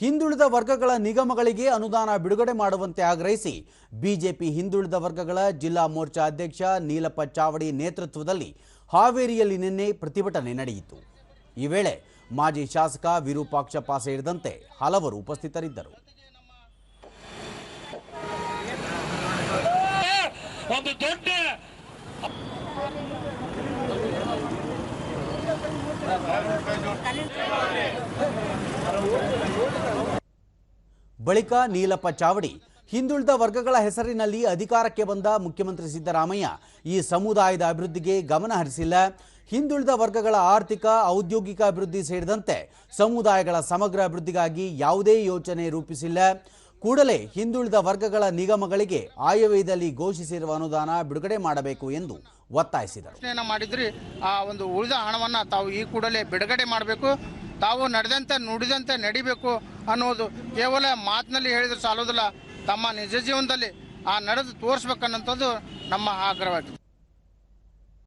ಹಿಂದುಳಿದ ವರ್ಗಗಳ ನಿಗಮಗಳಿಗೆ ಅನುದಾನ ಬಿಡುಗಡೆ ಮಾಡುವಂತೆ ಆಗ್ರಹಿಸಿ ಬಿಜೆಪಿ ಹಿಂದುಳಿದ ವರ್ಗಗಳ ಜಿಲ್ಲಾ ಮೋರ್ಚಾ ಅಧ್ಯಕ್ಷ ನೀಲಪ್ಪ ಚಾವಡಿ ನೇತೃತ್ವದಲ್ಲಿ ಹಾವೇರಿಯಲ್ಲಿ ನಿನ್ನೆ ಪ್ರತಿಭಟನೆ ನಡೆಯಿತು. ಈ ವೇಳೆ ಮಾಜಿ ಶಾಸಕ ವಿರೂಪಾಕ್ಷಪ್ಪ ಸೇರಿದಂತೆ ಹಲವರು ಉಪಸ್ಥಿತರಿದ್ದರು. ಒಂದು ದೊಡ್ಡ ಬಳಿಕ ನೀಲಪ್ಪ ಚಾವಡಿ. ಹಿಂದುಳಿದ ವರ್ಗಗಳ ಹೆಸರಿನಲ್ಲಿ ಅಧಿಕಾರಕ್ಕೆ ಬಂದ ಮುಖ್ಯಮಂತ್ರಿ ಸಿದ್ದರಾಮಯ್ಯ ಈ ಸಮುದಾಯದ ಅಭಿವೃದ್ಧಿಗೆ ಗಮನ ಹರಿಸಿಲ್ಲ. ಹಿಂದುಳಿದ ವರ್ಗಗಳ ಆರ್ಥಿಕ, ಔದ್ಯೋಗಿಕ ಅಭಿವೃದ್ಧಿ ಸೇರಿದಂತೆ ಸಮುದಾಯಗಳ ಸಮಗ್ರ ಅಭಿವೃದ್ಧಿಗಾಗಿ ಯಾವುದೇ ಯೋಜನೆ ರೂಪಿಸಿಲ್ಲ. ಕೂಡಲೇ ಹಿಂದುಳಿದ ವರ್ಗಗಳ ನಿಗಮಗಳಿಗೆ ಆಯವ್ಯಯದಲ್ಲಿ ಘೋಷಿಸಿರುವ ಅನುದಾನ ಬಿಡುಗಡೆ ಮಾಡಬೇಕು ಎಂದು ಒತ್ತಾಯಿಸಿದರು. ಮಾಡಿದ್ರಿ. ಆ ಒಂದು ಉಳಿದ ಹಣವನ್ನು ತಾವು ಈ ಕೂಡಲೇ ಬಿಡುಗಡೆ ಮಾಡಬೇಕು. ತಾವು ನಡೆದಂತೆ ನುಡಿದಂತೆ ನಡಿಬೇಕು ಅನ್ನೋದು ಕೇವಲ ಮಾತಿನಲ್ಲಿ ಹೇಳಿದ್ರೆ ಸಾಲೋದಿಲ್ಲ ತಮ್ಮ ನಿಜ ಜೀವನದಲ್ಲಿ ಆ ನಡೆದು ತೋರಿಸ್ಬೇಕನ್ನೋಂಥದ್ದು ನಮ್ಮ ಆಗ್ರಹವಾಗಿದೆ.